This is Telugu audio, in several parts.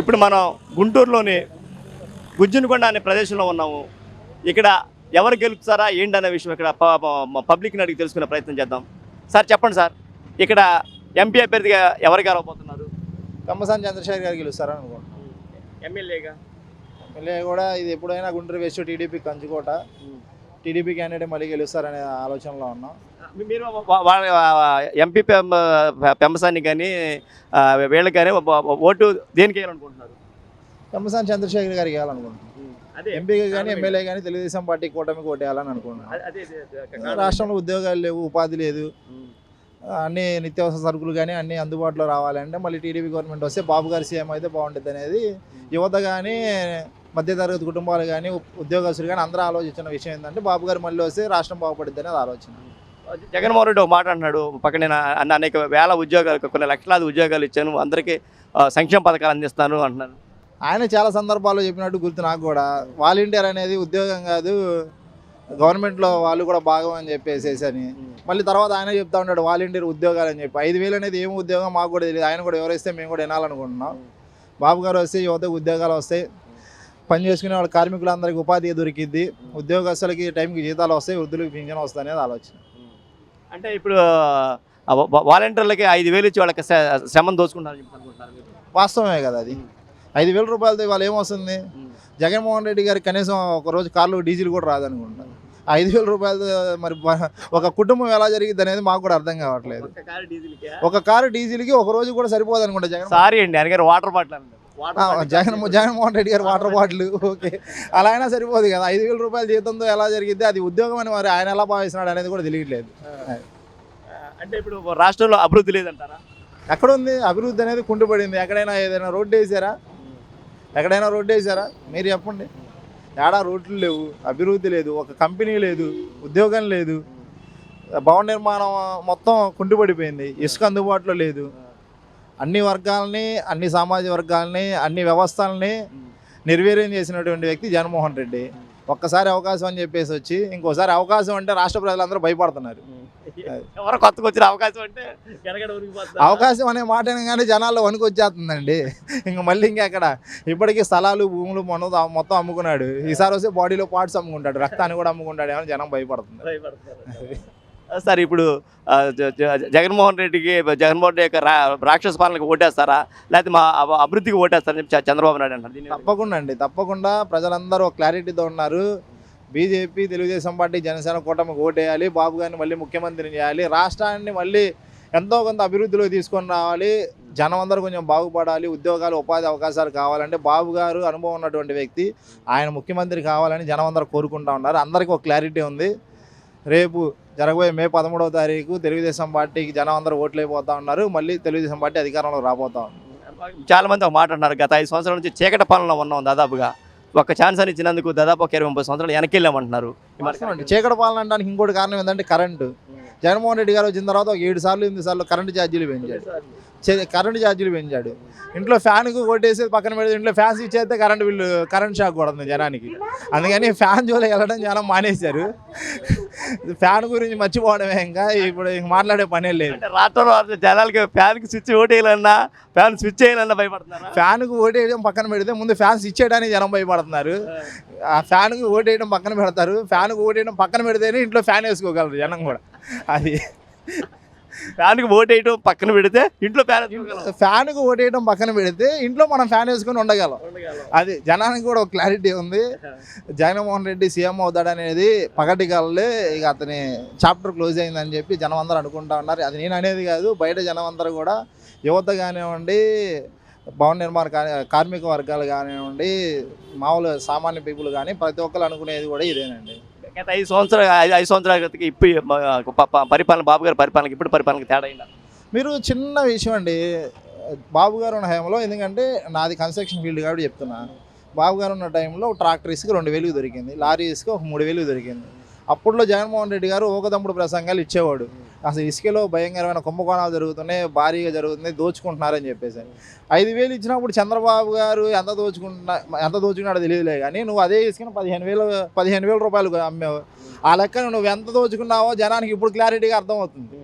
ఇప్పుడు మనం గుంటూరులోని గుజ్జునకొండ అనే ప్రదేశంలో ఉన్నాము. ఇక్కడ ఎవరు గెలుస్తారా ఏంటనే విషయం ఇక్కడ పబ్లిక్ని అడిగి తెలుసుకునే ప్రయత్నం చేద్దాం. సార్ చెప్పండి సార్. ఇక్కడ ఎంపీ అభ్యర్థిగా ఎవరు గెలవబోతున్నారు? కమ్మసాని చంద్రశేఖర్ గారు గెలుస్తారని అనుకుంటున్నాను ఎమ్మెల్యేగా ఎమ్మెల్యే కూడా ఇది ఎప్పుడైనా గుంటూరు వెస్ట్ టీడీపీ కంచుకోట. టీడీపీ క్యాండిడేట్ మళ్ళీ గెలుస్తారనే ఆలోచనలో ఉన్నాం. మీరు వాళ్ళ ఎంపీ పెంబ పెంబసాన్ని కానీ వీళ్ళకి కానీ ఓటు దేనికి వేయాలనుకుంటున్నారు? కమ్మసాని చంద్రశేఖర్ గారికి వేయాలనుకుంటున్నాం. అదే. ఎంపీగా కానీ ఎమ్మెల్యే కానీ తెలుగుదేశం పార్టీ కూటమికి ఓటేయాలని అనుకుంటున్నాం. అదే రాష్ట్రంలో ఉద్యోగాలు లేవు ఉపాధి లేదు. అన్ని నిత్యావసర సరుకులు కానీ అన్ని అందుబాటులో రావాలంటే మళ్ళీ టీడీపీ గవర్నమెంట్ వస్తే బాబు గారి సీఎం అయితే బాగుంటుంది అనేది యువత కానీ మధ్యతరగతి కుటుంబాలు కానీ ఉద్యోగస్తులు కానీ అందరూ ఆలోచించిన విషయం ఏంటంటే బాబు గారు మళ్ళీ వస్తే రాష్ట్రం బాగుపడుద్ది అనేది ఆలోచన. జగన్మోహన్ రెడ్డి ఒక మాట అన్నాడు పక్కన నేను అన్న అనేక వేల ఉద్యోగాలు కొన్ని లక్షలాది ఉద్యోగాలు ఇచ్చాను అందరికీ సంక్షేమ పథకాలు అందిస్తాను అంటున్నాను ఆయన చాలా సందర్భాల్లో చెప్పినట్టు గుర్తు నాకు కూడా. వాలంటీర్ అనేది ఉద్యోగం కాదు గవర్నమెంట్లో వాళ్ళు కూడా భాగం అని చెప్పేసేసి అని. మళ్ళీ తర్వాత ఆయన చెప్తా ఉంటాడు వాలంటీర్ ఉద్యోగాలు అని చెప్పి. ఐదు వేలు అనేది ఏం ఉద్యోగం మాకు కూడా తెలియదు. ఆయన కూడా ఎవరైతే మేము కూడా వినాలనుకుంటున్నాం. బాబు గారు వస్తే యువతకు ఉద్యోగాలు వస్తాయి. పని చేసుకునే వాళ్ళ కార్మికులందరికీ ఉపాధి దొరికిద్ది. ఉద్యోగస్తులకి టైంకి జీతాలు వస్తాయి వృద్ధులకు పింఛన్ వస్తాయి అనేది ఆలోచన. అంటే ఇప్పుడు వాలంటీర్లకి ఐదు వేలు ఇచ్చి వాళ్ళకి శ్ర- శ్రమను దోచుకుంటారని చెప్పి అనుకుంటున్నారు మీరు? వాస్తవమే కదా అది. ఐదు వేల రూపాయలతో ఇవాళ ఏమొస్తుంది? జగన్మోహన్ రెడ్డి గారికి కనీసం ఒక రోజు కార్లో డీజిల్ కూడా రాదనుకుంటా ఐదు వేల రూపాయలతో మరి ఒక కుటుంబం ఎలా జరిగింది అనేది మాకు కూడా అర్థం కావట్లేదు? ఒక కారు డీజిల్కి? ఒక రోజు కూడా సరిపోదు అనుకుంటా జగన్ సారీ అండి గారు వాటర్ బాటిల్ జగన్ జగన్మోహన్ రెడ్డి గారు వాటర్ బాటిల్ ఓకే. అలా అయినా సరిపోదు కదా. ఐదు వేల రూపాయల జీతంతో ఎలా జరిగింది అది ఉద్యోగం అని మరి ఆయన ఎలా భావిస్తున్నాడు అనేది కూడా తెలియట్లేదు. అంటే ఇప్పుడు రాష్ట్రంలో అభివృద్ధి లేదంటారా? ఎక్కడ ఉంది అభివృద్ధి అనేది కుంటుపడింది. ఎక్కడైనా ఏదైనా రోడ్డు వేసారా? ఎక్కడైనా రోడ్డు వేసారా? మీరు చెప్పండి. ఏడా రోడ్లు లేవు అభివృద్ధి లేదు ఒక కంపెనీ లేదు ఉద్యోగం లేదు. భవన నిర్మాణం మొత్తం కుంటుపడిపోయింది. ఇసుక అందుబాటులో లేదు. అన్ని వర్గాలని అన్ని సామాజిక వర్గాలని అన్ని వ్యవస్థలని నిర్వీర్యం చేసినటువంటి వ్యక్తి జగన్మోహన్ రెడ్డి. ఒక్కసారి అవకాశం అని చెప్పేసి వచ్చి ఇంకోసారి అవకాశం అంటే రాష్ట్ర ప్రజలందరూ భయపడుతున్నారు. ఎవరో వచ్చిన అవకాశం అంటే. అవకాశం అనే మాట అనగానే జనాల్లో వణుకు వచ్చేస్తుందండి ఇంక మళ్ళీ ఇంకా అక్కడ ఇప్పటికీ స్థలాలు భూములు మొన్న మొత్తం అమ్ముకున్నాడు. ఈసారి వస్తే బాడీలో పార్ట్స్ అమ్ముకుంటాడు రక్తాన్ని కూడా అమ్ముకుంటాడు ఏమని జనం భయపడుతుంది. సార్ ఇప్పుడు జగన్మోహన్ రెడ్డికి జగన్మోహన్ రెడ్డి యొక్క రా- రాక్షస పాలనకి ఓటేస్తారా? లేకపోతే మా అభివృద్ధికి ఓటేస్తారని చెప్పి చంద్రబాబు నాయుడు అంటారు తప్పకుండా అండి తప్పకుండా ప్రజలందరూ ఒక క్లారిటీతో ఉన్నారు. బీజేపీ తెలుగుదేశం పార్టీ జనసేన కూటమికి ఓటేయాలి బాబు గారిని మళ్ళీ ముఖ్యమంత్రిని చేయాలి రాష్ట్రాన్ని మళ్ళీ ఎంతో కొంత అభివృద్ధిలో తీసుకొని రావాలి జనం అందరూ కొంచెం బాగుపడాలి ఉద్యోగాలు ఉపాధి అవకాశాలు కావాలంటే బాబు గారు అనుభవం ఉన్నటువంటి వ్యక్తి ఆయన ముఖ్యమంత్రి కావాలని జనం అందరూ కోరుకుంటా ఉన్నారు. అందరికీ ఒక క్లారిటీ ఉంది. రేపు జరగబోయే మే పదమూడవ తారీఖు తెలుగుదేశం పార్టీకి జనం అందరూ ఓట్లైపోతా ఉన్నారు. మళ్ళీ తెలుగుదేశం పార్టీ అధికారంలో రాబోతా ఉంది. చాలా మంది ఒక మాట అన్నారు. గత ఐదు సంవత్సరాల నుంచి చీకట పాలనలో ఉన్నాం దాదాపుగా. ఒక ఛాన్స్ అని ఇచ్చినందుకు దాదాపు ఒక ఇరవై ముప్పై సంవత్సరాలు వెనక్కి వెళ్ళామంటున్నారు. ఈ మరి వాస్తవం అండి. చీకటి పాలన అనడానికి ఇంకోటి కారణం ఏంటంటే కరెంటు. జగన్మోహన్ రెడ్డి గారు వచ్చిన తర్వాత ఒక ఏడు సార్లు ఎనిమిది సార్లు కరెంటు ఛార్జీలు పెంచాడు. కరెంటు ఛార్జీలు పెంచాడు. ఇంట్లో ఫ్యాన్కు కొట్టేసి పక్కన పెడితే ఇంట్లో ఫ్యాన్స్ ఇచ్చేస్తే కరెంటు బిల్లు కరెంట్ షాక్ కొడుతుంది జనానికి. అందుకని ఫ్యాన్ జోలి వెళ్ళడం జనం మానేశారు. ఫ్యాన్ గురించి మర్చిపోవడమే ఇంకా ఇప్పుడు ఇంక మాట్లాడే పనే లేదు. రాష్ట్రంలో జనాలకి ఫ్యాన్కి స్విచ్ ఓటేయాలన్నా ఫ్యాన్ స్విచ్ చేయాలన్నా భయపడుతున్నారా? ఫ్యాన్కు ఓటేయడం పక్కన పెడితే ముందు ఫ్యాన్స్ ఇచ్చేయడానికి జనం భయపడుతున్నారు. ఆ ఫ్యాన్కి ఓటేయడం పక్కన పెడతారు. ఫ్యాన్కి ఓటేయడం పక్కన పెడితేనే ఇంట్లో ఫ్యాన్ వేసుకోగలరు జనం కూడా. అది ఫ్యాన్కి ఓటేయడం పక్కన పెడితే ఇంట్లో ఫ్యాన్. ఫ్యాన్కి ఓటేయడం పక్కన పెడితే ఇంట్లో మనం ఫ్యాన్ వేసుకొని ఉండగలం. అది జనానికి కూడా ఒక క్లారిటీ ఉంది. జగన్మోహన్ రెడ్డి సీఎం అవుతాడనేది పగటి కళ్ళే ఇక అతని చాప్టర్ క్లోజ్ అయిందని చెప్పి జనం అందరూ అనుకుంటా ఉన్నారు. అది నేను అనేది కాదు బయట జనం అందరూ కూడా యువత కానివ్వండి భవన నిర్మాణ కార్మిక వర్గాలు కానివ్వండి మామూలు సామాన్య పీపుల్ కానీ ప్రతి ఒక్కరు అనుకునేది కూడా ఇదేనండి. గత ఐదు సంవత్సరాలు ఐదు ఐదు సంవత్సరాల క్రితం ఇప్పుడు పరిపాలన బాబు గారి పరిపాలనకి ఇప్పుడు పరిపాలనకి తేడా మీరు చిన్న విషయం అండి. బాబు గారు ఉన్న హయాంలో ఎందుకంటే నాది కన్స్ట్రక్షన్ ఫీల్డ్ కాబట్టి చెప్తున్నా. బాబు గారు ఉన్న టైంలో ట్రాక్టర్ ఇసుక రెండు వేలకు దొరికింది. లారీ ఇసుక ఒక మూడు వేలకు దొరికింది. అప్పట్లో జగన్మోహన్ రెడ్డి గారు ఓకదమ్ముడు ప్రసంగాలు ఇచ్చేవాడు. అసలు ఇసుకలో భయంకరమైన కుంభకోణాలు జరుగుతున్నాయి భారీగా జరుగుతున్నాయి దోచుకుంటున్నారని చెప్పేసి. ఐదు వేలు ఇచ్చినప్పుడు చంద్రబాబు గారు ఎంత దోచుకుంటున్నా ఎంత దోచుకున్నాడో తెలియదులే కానీ నువ్వు అదే ఇసుకను పదిహేను వేలు పదిహేను వేల రూపాయలు అమ్మావు. ఆ లెక్క నువ్వు ఎంత దోచుకున్నావో జనానికి ఇప్పుడు క్లారిటీగా అర్థమవుతుంది.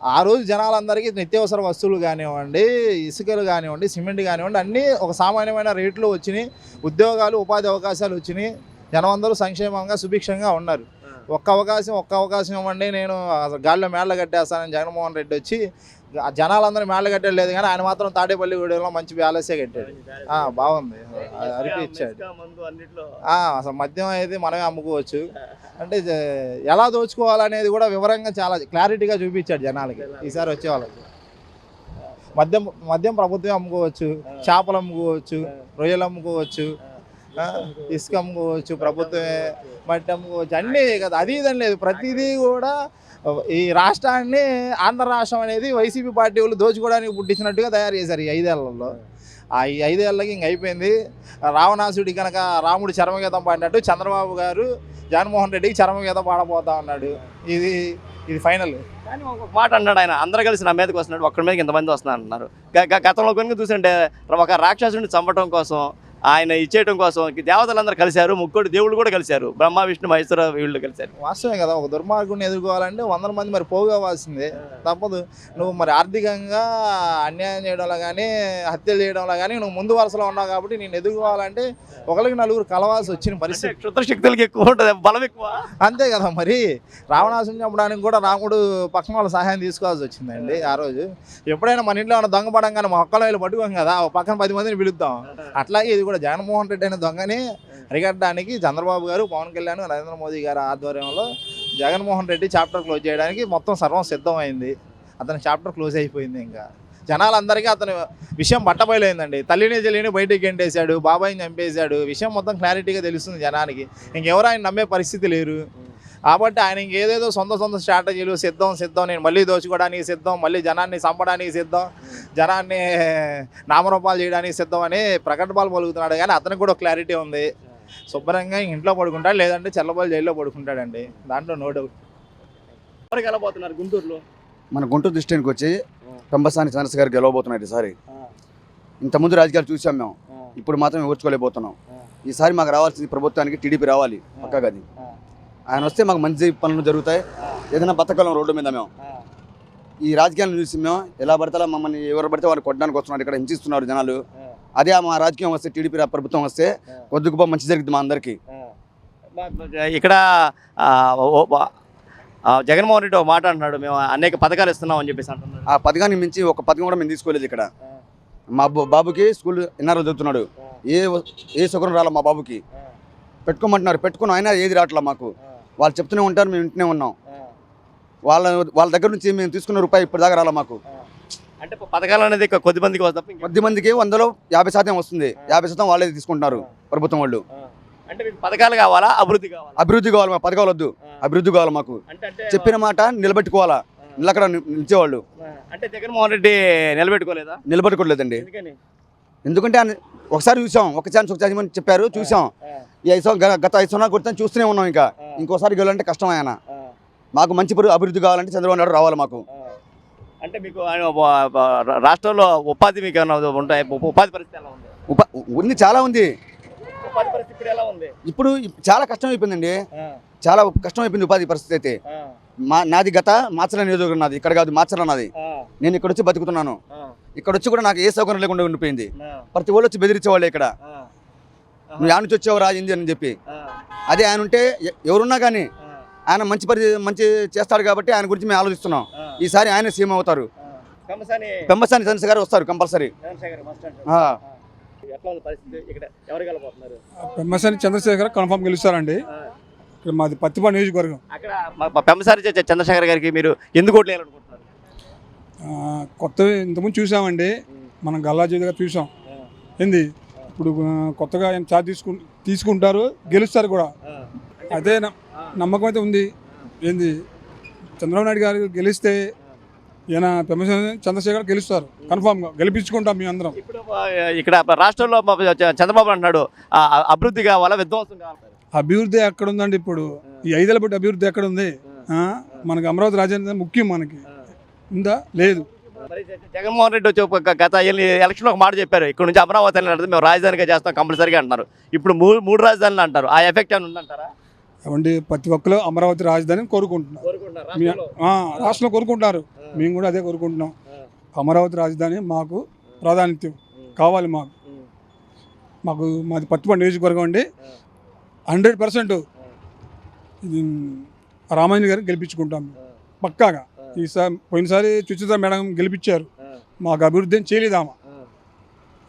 ఆ రోజు జనాలందరికీ నిత్యావసర వస్తువులు కానివ్వండి ఇసుకలు కానివ్వండి సిమెంట్ కానివ్వండి అన్నీ ఒక సామాన్యమైన రేట్లు వచ్చినాయి. ఉద్యోగాలు ఉపాధి అవకాశాలు వచ్చినాయి. జనం అందరూ సంక్షేమంగా సుభిక్షంగా ఉన్నారు. ఒక్క అవకాశం ఒక్క అవకాశం ఇవ్వండి నేను అసలు గాల్లో మేళ్ళ కట్టేస్తానని జగన్మోహన్ రెడ్డి వచ్చి జనాలందరూ మేళ్ళ కట్టేది లేదు కానీ ఆయన మాత్రం తాడేపల్లి గూడెంలో మంచి ప్యాలెసే కట్టాడు. బాగుంది. అరిపి ఇచ్చాడు. మందు అన్నిట్లో. ఆ, అసలు మద్యం అయితే మనమే అమ్ముకోవచ్చు. అంటే ఎలా దోచుకోవాలనేది కూడా వివరంగా చాలా క్లారిటీగా చూపించాడు జనాలకి. ఈసారి వచ్చే వాళ్ళకి. మద్యం మద్యం ప్రభుత్వం అమ్ముకోవచ్చు చేపలు అమ్ముకోవచ్చు రొయ్యలు అమ్ముకోవచ్చు ఇసుక కావచ్చు ప్రభుత్వమే మట్టం కావచ్చు అన్నీ కదా అది ఇదని లేదు. ప్రతిదీ కూడా ఈ రాష్ట్రాన్ని ఆంధ్ర రాష్ట్రం అనేది వైసీపీ పార్టీ వాళ్ళు దోచుకోవడానికి పుట్టించినట్టుగా తయారు చేశారు ఈ ఐదేళ్ళలో. ఆ ఈ ఐదేళ్ళకి ఇంక అయిపోయింది. రావణాసుడి కనుక రాముడు చరమగీతం పాడినట్టు చంద్రబాబు గారు జగన్మోహన్ రెడ్డికి చరమగీతం పాడబోతా ఉన్నాడు. ఇది ఇది ఫైనల్. కానీ ఒక మాట అన్నాడు ఆయన అందరూ కలిసి నా మీదకి వస్తున్నాడు ఒక్కడి మీదకి ఇంతమంది వస్తున్నారు అన్నారు గతంలో కనుక చూస్తుంటే ఒక రాక్షసుడిని చంపడం కోసం ఆయన ఇచ్చేయడం కోసం దేవతలందరూ కలిశారు ముగ్గురు దేవుళ్ళు కూడా కలిశారు. బ్రహ్మ విష్ణు మహేశ్వర వీళ్ళు కలిశారు. వాస్తవమే కదా ఒక దుర్మార్గుడిని ఎదుర్కోవాలంటే వందల మంది మరి పోగవ్వాల్సిందే తప్పదు. నువ్వు మరి ఆర్థికంగా అన్యాయం చేయడంలో కానీ హత్యలు చేయడంలో కానీ నువ్వు ముందు వరుసలో ఉన్నావు కాబట్టి నేను ఎదుర్కోవాలంటే ఒకరికి నలుగురు కలవాల్సి వచ్చిన పరిస్థితి. క్షుద్ర శక్తులకి ఎక్కువ ఉంటుంది బలం ఎక్కువ. అంతే కదా మరి. రావణాసుని చంపడానికి కూడా రాముడు పక్కన వాళ్ళ సహాయం తీసుకోవాల్సి వచ్చిందండి ఆ. రోజు. ఎప్పుడైనా మన ఇంట్లో ఏమైనా దొంగ పడంగానే మా ఒక్కలో వెళ్ళి పట్టుకోం కదా పక్కన పది మందిని పిలుద్దాం. అట్లాగే ఇది కూడా జగన్మోహన్ రెడ్డి అనే దొంగని అరికట్టడానికి చంద్రబాబు గారు పవన్ కళ్యాణ్ నరేంద్ర మోదీ గారి ఆధ్వర్యంలో జగన్మోహన్ రెడ్డి చాప్టర్ క్లోజ్ చేయడానికి మొత్తం సర్వం సిద్ధమైంది. అతని చాప్టర్ క్లోజ్ అయిపోయింది ఇంకా. జనాలందరికీ అతని విషయం బట్టబయలైందండి. తల్లిని చెల్లిని బయటికి గెంటేశాడు బాబాయిని చంపేశాడు. విషయం మొత్తం క్లారిటీగా తెలుస్తుంది జనానికి. ఇంకెవరు ఆయన నమ్మే పరిస్థితి లేరు. కాబట్టి ఆయన ఇంకేదేదో సొంత సొంత స్ట్రాటజీలు సిద్ధం సిద్ధం నేను మళ్ళీ దోచుకోవడానికి సిద్ధం మళ్ళీ జనాన్ని చంపడానికి సిద్ధం జనాన్ని నామరూపాలు చేయడానికి సిద్ధం అని ప్రకటనలు పలుకుతున్నాడు. కానీ అతనికి కూడా క్లారిటీ ఉంది. శుభ్రంగా ఇంట్లో పడుకుంటాడు లేదంటే చెల్లబోలు జైల్లో పడుకుంటాడండి. దాంట్లో నో డౌట్ ఎవరికి వెళ్ళబోతున్నారు గుంటూరులో? మన గుంటూరు డిస్ట్రిక్ట్కి వచ్చి పెంబసాని చంద్రశేఖర్ గారు గెలవబోతున్నారు ఈసారి. ఇంతకుముందు రాజకీయాలు చూసాం మేము. ఇప్పుడు మాత్రం ఓర్చుకోలేకపోతున్నాం. ఈసారి మాకు రావాల్సింది ప్రభుత్వానికి టీడీపీ రావాలి పక్కాగా ఆయన వస్తే మాకు మంచి పనులు జరుగుతాయి. ఏదైనా బతకలం రోడ్డు మీద మేము. ఈ రాజకీయాలను చూసి మేము ఎలా పడితే అలా మమ్మల్ని ఎవరు పడితే వాళ్ళు కొట్టడానికి వస్తున్నారు ఇక్కడ హింసిస్తున్నారు జనాలు. అదే మా రాజకీయం వస్తే టీడీపీ ప్రభుత్వం వస్తే కొద్ది గొప్ప మంచి జరుగుతుంది మా అందరికీ. ఇక్కడ జగన్మోహన్ రెడ్డి ఒక మాట అంటున్నాడు మేము అనేక పథకాలు ఇస్తున్నాం అని చెప్పేసి అంటున్నాడు. ఆ పథకాన్ని మించి ఒక పథకం కూడా మేము తీసుకోలేదు ఇక్కడ. మా బాబుకి స్కూల్ ఎన్ఆర్ఓ చదువుతున్నాడు? ఏ ఏ సుఖం రాలే మా బాబుకి? పెట్టుకోమంటున్నారు పెట్టుకుని అయినా ఏది రావట్లే మాకు? వాళ్ళు చెప్తూనే ఉంటారు మేము వింటూనే ఉన్నాం. వాళ్ళ వాళ్ళ దగ్గర నుంచి మేము తీసుకున్న రూపాయి ఇప్పుడు దాకా రాలే మాకు. అంటే పథకాలు అనేది కొద్ది మందికి కొద్ది మందికి వందలో యాభై శాతం వస్తుంది. యాభై శాతం వాళ్ళే తీసుకుంటున్నారు ప్రభుత్వం వాళ్ళు. అంటే మీకు పథకాలు కావాలా అభివృద్ధి కావాలా? అభివృద్ధి కావాలి మా పథకాలు వద్దు. అభివృద్ధి కావాలి మాకు. చెప్పిన మాట నిలబెట్టుకోవాలా? నిలకడ నిలిచేవాళ్ళు. అంటే జగన్మోహన్ రెడ్డి నిలబెట్టుకోలేదా? నిలబెట్టుకోలేదండి. ఎందుకంటే ఆయన ఒకసారి చూసాం ఒక ఛాన్స్ ఒక ఛాన్స్ అని చెప్పారు చూసాం. ఈ ఐదు సంవత్సరాలు గత ఐదు సంవత్సరాలు కొడుతాను చూస్తూనే ఉన్నాం ఇంకా. ఇంకోసారి గెలాలంటే కష్టం ఆయన. మాకు మంచి అభివృద్ధి కావాలంటే చంద్రబాబు నాయుడు రావాలి మాకు. అంటే మీకు రాష్ట్రంలో ఉపాధి మీకు ఏమైనా ఉంటాయి? ఉపాధి పరిస్థితి ఎలా ఉంది? ఉప ఉంది చాలా ఉంది. ఉపాధి పరిస్థితి ఇప్పుడు ఎలా ఉంది? ఇప్పుడు ఇప్- చాలా కష్టం అయిపోయిందండి చాలా కష్టం అయిపోయింది ఉపాధి పరిస్థితి అయితే. మా నాది గత మాచల నియోజకవర్గం నాది ఇక్కడ కాదు మాచల నాది. నేను ఇక్కడ వచ్చి బతుకుతున్నాను ఇక్కడ వచ్చి కూడా నాకు ఏ సౌకర్యం లేకుండా ఉండిపోయింది. ప్రతి వాళ్ళు వచ్చి బెదిరించేవాళ్ళు ఇక్కడ. నువ్వు యాడ నుంచి వచ్చావు రాజింది అని చెప్పి. అదే ఆయన ఉంటే ఎ- ఎవరున్నా కానీ ఆయన మంచి పరి మంచి చేస్తాడు కాబట్టి ఆయన గురించి మేము ఆలోచిస్తున్నాం. ఈసారి ఆయన సీఎం అవుతారు. పెంబసాని చంద్రశేఖర్ గారు వస్తారు కంపల్సరీ. ఎట్లా ఉంది పరిస్థితి? ఇక్కడ ఎవరు వెళ్ళబోతున్నారు పెమ్మసాని చంద్రశేఖర్ కన్ఫామ్ గెలుస్తారండి. ఇక్కడ మాది పత్తిపాడు నియోజకవర్గం. చ- చంద్రశేఖర్ గారికి మీరు ఎందుకు ఓట్లు వేయాలనుకుంటున్నారు? ఆ, కొత్త ఇంతకుముందు చూసామండి. మనం గల్లా గారు చూసాం. ఏంది? ఇప్పుడు కొత్తగా ఆయన చార్జ్ తీసుకు తీసుకుంటారు గెలుస్తారు కూడా. అదే నమ్మకం అయితే ఉంది. ఏంది? చంద్రబాబు నాయుడు గారు గెలిస్తే ఈయన పెమ్మసాని చంద్రశేఖర్ గెలుస్తారు. కన్ఫామ్గా గెలిపించుకుంటాం మీ అందరం ఇక్కడ రాష్ట్రంలో చంద్రబాబు అంటున్నాడు. అభివృద్ధి కావాలా విధ్వంసం కావాలా? అభివృద్ధి ఎక్కడ ఉందండి ఇప్పుడు ఈ ఐదేళ్ళ బట్టి అభివృద్ధి ఎక్కడ ఉంది? మనకి అమరావతి రాజధాని ముఖ్యం మనకి. ఉందా? లేదు. జగన్మోహన్ రెడ్డి వచ్చి గత ఎలక్షన్ ఒక మాట చెప్పారు. ఇక్కడ నుంచి అమరావతి అని మేము రాజధానిగా చేస్తాం కంపల్సరీగా అంటున్నారు. ఇప్పుడు మూడు మూడు రాజధానులు అంటారు. ఆ ఎఫెక్ట్ ఏమైనా ఉందంటారా? ఏమండి ప్రతి ఒక్కరు అమరావతి రాజధానిని కోరుకుంటున్నారు. రాష్ట్రంలో? కోరుకుంటున్నారు. మేము కూడా అదే కోరుకుంటున్నాం. అమరావతి రాజధాని మాకు ప్రాధాన్యత కావాలి మాకు. మాకు మాది పత్తిపండు నియోజకవర్గం అండి. హండ్రెడ్ పర్సెంట్ ఇది రామాయణ గారిని గెలిపించుకుంటాం. పక్కాగా. ఈసారి పోయినసారి చుచిత మేడం గెలిపించారు మాకు అభివృద్ధి ఏం చేయలేదామా?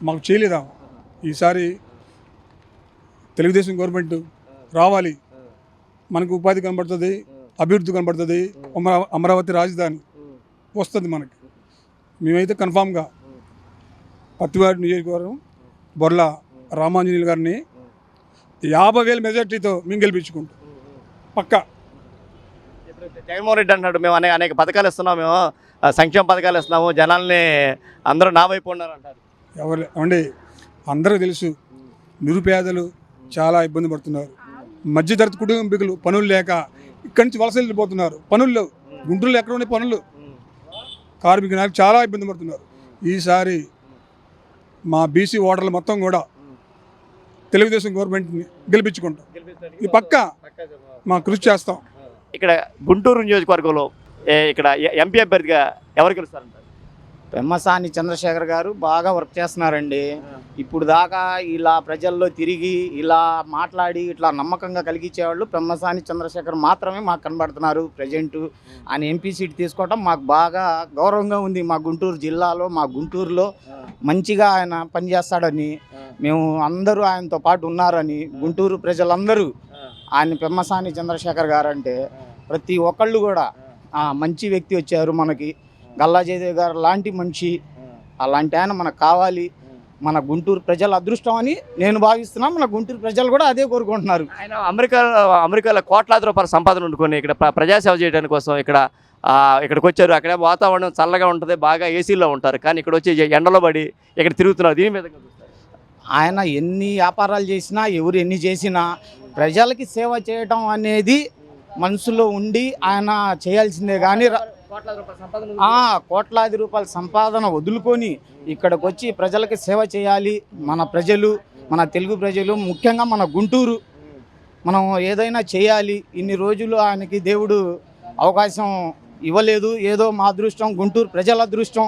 మాకు చేయలేదామా? ఈసారి తెలుగుదేశం గవర్నమెంట్ రావాలి. మనకు ఉపాధి కనబడుతుంది అభివృద్ధి కనబడుతుంది అమరా అమరావతి రాజధాని వస్తుంది మనకి. మేమైతే కన్ఫామ్గా పత్తివాడి నియోజకవర్గం బొర్ల రామాంజనేయులు గారిని యాభై వేల మెజార్టీతో మేము గెలిపించుకుంటాం. పక్కా. జగన్మోహన్ రెడ్డి అంటున్నాడు మేము అనేక అనేక పథకాలు ఇస్తున్నాం మేము సంక్షేమ పథకాలు ఇస్తున్నాము జనాల్ని అందరూ నా వైపు ఉన్నారు అంటారు. ఎవరు అండి అందరూ తెలుసు నిరుపేదలు చాలా ఇబ్బంది పడుతున్నారు. మధ్యతరగతి కుటుంబీకులు పనులు లేక ఇక్కడి నుంచి వలస వెళ్ళిపోతున్నారు. పనులు లేవు. గుంటూరులో ఎక్కడ ఉండే పనులు? కార్మిక నాయకులు చాలా ఇబ్బంది పడుతున్నారు. ఈసారి మా బీసీ ఓటర్లు మొత్తం కూడా తెలుగుదేశం గవర్నమెంట్ని గెలిపించుకుంటాం. ఇది పక్కా మా కృషి చేస్తాం. ఇక్కడ గుంటూరు నియోజకవర్గంలో ఏ, ఇక్కడ ఎ- ఎంపీ అభ్యర్థిగా ఎవరు గెలుస్తారంటారు? పెమ్మసాని చంద్రశేఖర్ గారు బాగా వర్క్ చేస్తున్నారండి. ఇప్పుడు దాకా ఇలా ప్రజల్లో తిరిగి ఇలా మాట్లాడి ఇట్లా నమ్మకంగా కలిగించేవాళ్ళు పెమ్మసాని చంద్రశేఖర్ మాత్రమే మాకు కనబడుతున్నారు ప్రజెంట్. ఆయన ఎంపీ సీట్ తీసుకోవడం మాకు బాగా గౌరవంగా ఉంది మా గుంటూరు జిల్లాలో మా గుంటూరులో. మంచిగా ఆయన పనిచేస్తాడని మేము అందరూ ఆయనతో పాటు ఉన్నారని గుంటూరు ప్రజలందరూ ఆయన పెమ్మసాని చంద్రశేఖర్ గారు అంటే ప్రతి ఒక్కళ్ళు కూడా మంచి వ్యక్తి వచ్చారు మనకి. గల్లా జయదేవ్ గారు లాంటి మనిషి. అలాంటి ఆయన మనకు కావాలి. మన గుంటూరు ప్రజల అదృష్టం అని నేను భావిస్తున్నా. మన గుంటూరు ప్రజలు కూడా అదే కోరుకుంటున్నారు. ఆయన అమెరికా అమెరికాలో కోట్లాది రూపాయల సంపాదన ఉండుకొని ఇక్కడ ప్ర- ప్రజాసేవ చేయడానికి కోసం ఇక్కడ ఇక్కడికి వచ్చారు. అక్కడ వాతావరణం చల్లగా ఉంటుంది బాగా ఏసీలో ఉంటారు. కానీ ఇక్కడ వచ్చి ఎండలో పడి ఇక్కడ తిరుగుతున్నారు. దీని మీద ఆయన ఎన్ని వ్యాపారాలు చేసినా ఎవరు ఎన్ని చేసినా ప్రజలకి సేవ చేయటం అనేది మనసులో ఉండి ఆయన చేయాల్సిందే కానీ కోట్లాది రూపాయల సంపాదన వదులుకొని ఇక్కడికి వచ్చి ప్రజలకి సేవ చేయాలి. మన ప్రజలు మన తెలుగు ప్రజలు ముఖ్యంగా మన గుంటూరు. మనం ఏదైనా చేయాలి. ఇన్ని రోజులు ఆయనకి దేవుడు అవకాశం ఇవ్వలేదు. ఏదో మా అదృష్టం గుంటూరు ప్రజల అదృష్టం.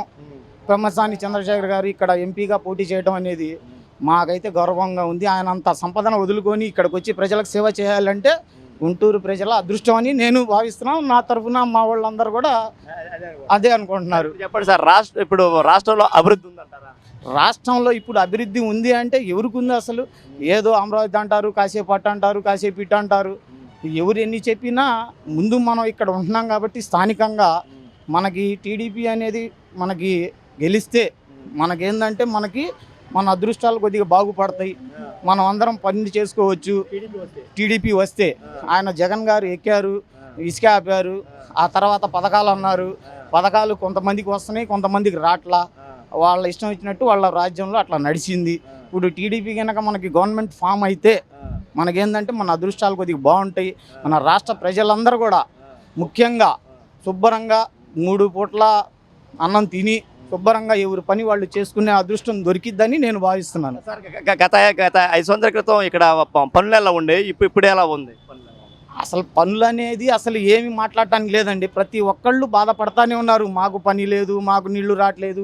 బ్రహ్మసాని చంద్రశేఖర్ గారు ఇక్కడ ఎంపీగా పోటీ చేయడం అనేది మాకైతే గౌరవంగా ఉంది. ఆయన అంత సంపదన వదులుకొని ఇక్కడికి వచ్చి ప్రజలకు సేవ చేయాలంటే గుంటూరు ప్రజల అదృష్టం అని నేను భావిస్తున్నాను. నా తరఫున మా వాళ్ళందరూ కూడా అదే అనుకుంటున్నారు. చెప్పండి సార్ రాష్ట్ర ఇప్పుడు రాష్ట్రంలో అభివృద్ధి ఉందంటారా? రాష్ట్రంలో ఇప్పుడు అభివృద్ధి ఉంది అంటే ఎవరికి ఉంది అసలు? ఏదో అమరావతి అంటారు కాసేపు అట్ట అంటారు కాసేపు ఇటు అంటారు. ఎవరు ఎన్ని చెప్పినా ముందు మనం ఇక్కడ ఉంటున్నాం కాబట్టి స్థానికంగా మనకి టీడీపీ అనేది మనకి గెలిస్తే మనకేందంటే మనకి మన అదృష్టాలు కొద్దిగా బాగుపడతాయి. మనం అందరం పని చేసుకోవచ్చు. టీడీపీ వస్తే ఆయన జగన్ గారు ఎక్కారు ఇసుక ఆపారు ఆ తర్వాత పథకాలు అన్నారు. పథకాలు కొంతమందికి వస్తున్నాయి కొంతమందికి రాట్లా. వాళ్ళ ఇష్టం వచ్చినట్టు వాళ్ళ రాజ్యంలో అట్లా నడిచింది. ఇప్పుడు టీడీపీ కనుక మనకి గవర్నమెంట్ ఫామ్ అయితే మనకేందంటే మన అదృష్టాలు కొద్దిగా బాగుంటాయి. మన రాష్ట్ర ప్రజలందరూ కూడా ముఖ్యంగా శుభ్రంగా మూడు పూట్ల అన్నం తిని శుభ్రంగా ఎవరి పని వాళ్ళు చేసుకునే అదృష్టం దొరికిద్దని నేను భావిస్తున్నాను. గత గత ఐదు సంవత్సరాల క్రితం ఇక్కడ పనులు ఎలా ఉండే? ఇప్పుడు ఇప్పుడు ఎలా ఉంది? అసలు పనులు అనేది అసలు ఏమి మాట్లాడటానికి లేదండి. ప్రతి ఒక్కళ్ళు బాధపడతానే ఉన్నారు. మాకు పని లేదు మాకు నీళ్ళు రావట్లేదు.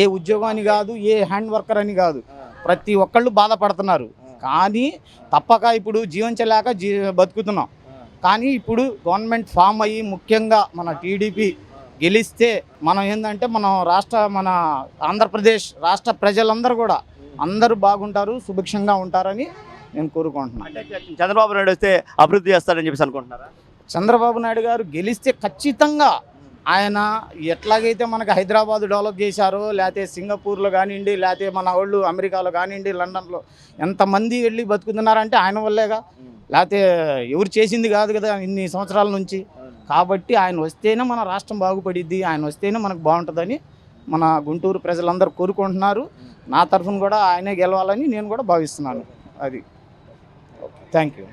ఏ ఉద్యోగం అని కాదు ఏ హ్యాండ్ వర్కర్ అని కాదు. ప్రతి ఒక్కళ్ళు బాధపడుతున్నారు. కానీ తప్పక ఇప్పుడు జీవించలేక జీ బతుకుతున్నాం. కానీ ఇప్పుడు గవర్నమెంట్ ఫామ్ అయ్యి ముఖ్యంగా మన టీడీపీ గెలిస్తే మనం ఏంటంటే మనం రాష్ట్ర మన ఆంధ్రప్రదేశ్ రాష్ట్ర ప్రజలందరూ కూడా అందరూ బాగుంటారు సుభిక్షంగా ఉంటారని నేను కోరుకుంటున్నాను చంద్రబాబు నాయుడు వస్తే అభివృద్ధి చేస్తాడని చెప్పేసి అనుకుంటున్నారా? చంద్రబాబు నాయుడు గారు గెలిస్తే ఖచ్చితంగా ఆయన ఎట్లాగైతే మనకి హైదరాబాద్ డెవలప్ చేశారో లేకపోతే సింగపూర్లో కానివ్వండి లేకపోతే మన వాళ్ళు అమెరికాలో కానివ్వండి లండన్లో ఎంతమంది వెళ్ళి బతుకుతున్నారంటే ఆయన వల్లేగా. లేకపోతే ఎవరు చేసింది కాదు కదా ఇన్ని సంవత్సరాల నుంచి. కాబట్టి ఆయన వస్తేనే మన రాష్ట్రం బాగుపడిద్ది ఆయన వస్తేనే మనకు బాగుంటుందని మన గుంటూరు ప్రజలందరూ కోరుకుంటున్నారు. నా తరఫున కూడా ఆయనే గెలవాలని నేను కూడా భావిస్తున్నాను. అది. Thank you